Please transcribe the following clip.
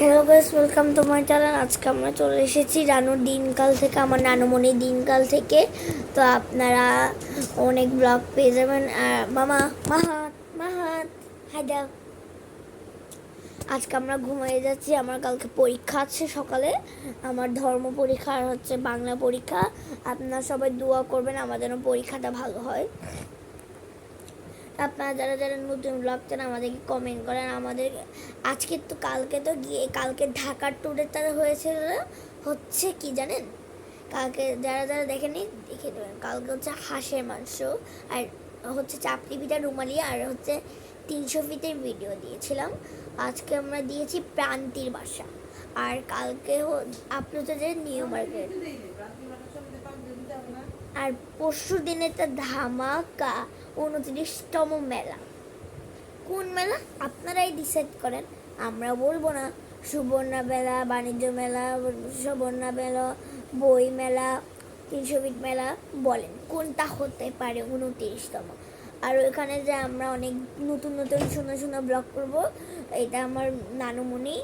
Hello guys welcome to my channel আজকে আমরা চলে এসেছি রানুর দিনকাল থেকে, আমার নানুমণির দিনকাল থেকে। তো আপনারা অনেক ব্লগ পেয়ে যাবেন। আর মামা, মাহাত মাহাত হায়দা আজকে আমরা ঘুমিয়ে যাচ্ছি, আমার কালকে পরীক্ষা আছে সকালে। আমার ধর্ম পরীক্ষা আর হচ্ছে বাংলা পরীক্ষা। আপনারা সবাই দোয়া করবেন, আমার যেন পরীক্ষাটা ভালো হয়। আপনারা যারা যারা নতুন ব্লগ চান, আমাদেরকে কমেন্ট করেন। আমাদের আজকে তো কালকে তো গিয়ে, কালকে ঢাকার ট্যুরের তারা হয়েছিল হচ্ছে কি জানেন? কালকে যারা যারা দেখেনি দেখে দেবেন কালকে হচ্ছে হাঁসের মাংস আর হচ্ছে চাপড়ি পিঠা রুমালি আর হচ্ছে তিনশো ফিটের ভিডিও দিয়েছিলাম। আজকে আমরা দিয়েছি প্রান্তির বাসা। আর কালকে আপলোড হচ্ছে নিউ মার্কেট। আর পরশু দিনেরটা ধামাকা উনত্রিশতম মেলা। কোন মেলা? আপনারাই ডিসাইড করেন। আমরা বলব না সুবর্ণা মেলা, বাণিজ্য মেলা, সুবর্ণা মেলা, বই মেলা, তিনশো ফিট মেলা বলেন। কোনটা হতে পারে উনত্রিশতম? আর ওইখানে যে আমরা অনেক নতুন নতুন সুন্দর সুন্দর ব্লগ করব, এটা আমার নানুমণি।